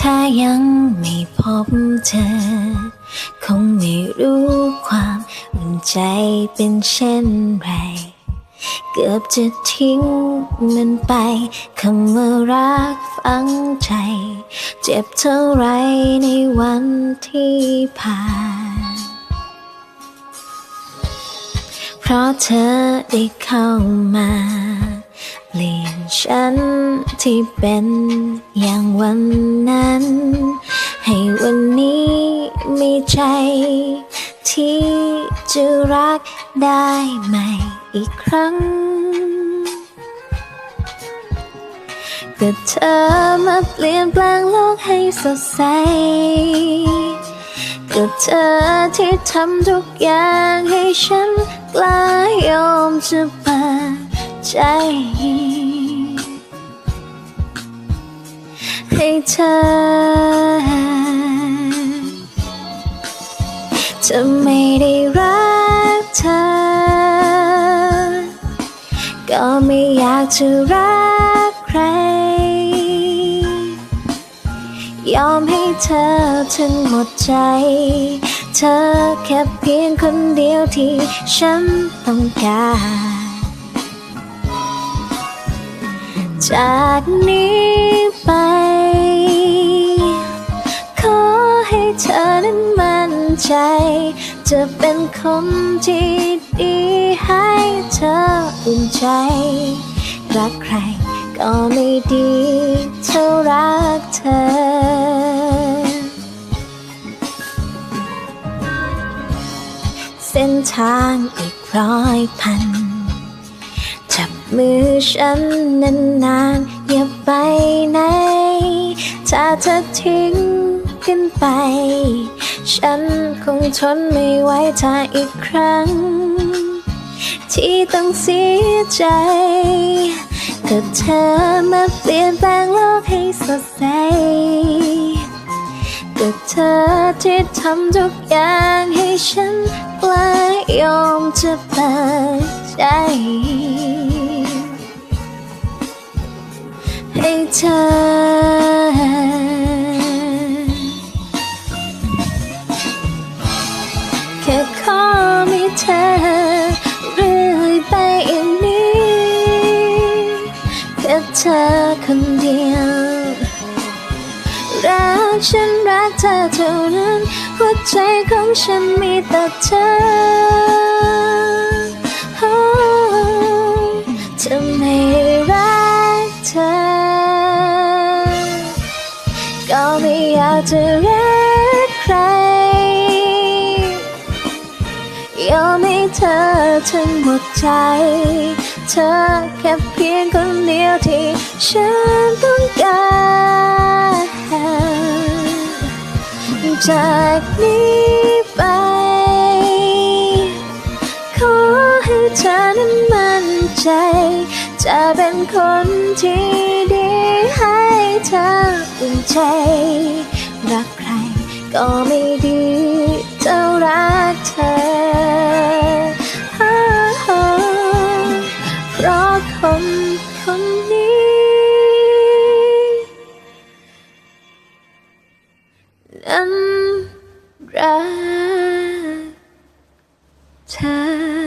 ถ้ายังไม่พบเธอ คงไม่รู้ความอุ่นใจเป็นเช่นไร เกือบจะทิ้งมันไป คำว่ารักฝังใจ เจ็บเท่าไรในวันที่ผ่าน เพราะเธอได้เข้ามา เปลี่ยนฉัน ที่เป็นอย่างวันนั้น ให้วันนี้มีใจ ที่จะรักได้ใหม่อีกครั้งก็เธอมาเปลี่ยนแปลงโลกให้สดใสก็เธอที่ทำทุกอย่างให้ฉันกล้ายอมจะเปิดใจ ให้เธอ จะไม่ได้รักเธอ ก็ไม่อยากจะรักใคร ยอมให้เธอถึงหมดใจ เธอแค่เพียงคนเดียวที่ฉันต้องการ จากนี้ไป ขอให้เธอนั้นมั่นใจ จะเป็นคนที่ดีให้เธออุ่นใจ รักใครก็ไม่ดีเท่ารักเธอ เส้นทางอีกร้อยพัน มือฉันนานๆอย่าไปไหน ถ้าเธอทิ้งกันไป ฉันคงทนไม่ไหวถ้าอีกครั้ง ที่ต้องเสียใจก็เธอมาเปลี่ยนแปลงโลกให้สดใสก็เธอที่ทำทุกอย่างให้ฉันกล้ายอมจะเปิดใจ เธอ แค่ขอมีเธอเรื่อยไปอย่างนี้แค่เธอคนเดียว รักฉันรักเธอเท่านั้น หัวใจของฉันมีแต่เธอ จะรักใคร ยอมให้เธอทั้งหมดใจ เธอแค่เพียงคนเดียวที่ฉันต้องการจากนี้ไปขอให้เธอนั้นมั่นใจ จะเป็นคนที่ดีให้เธออุ่นใจ รักใคร ก็ไม่ดีเท่ารักเธอ เพราะคนคนนี้ นั้นรักเธอ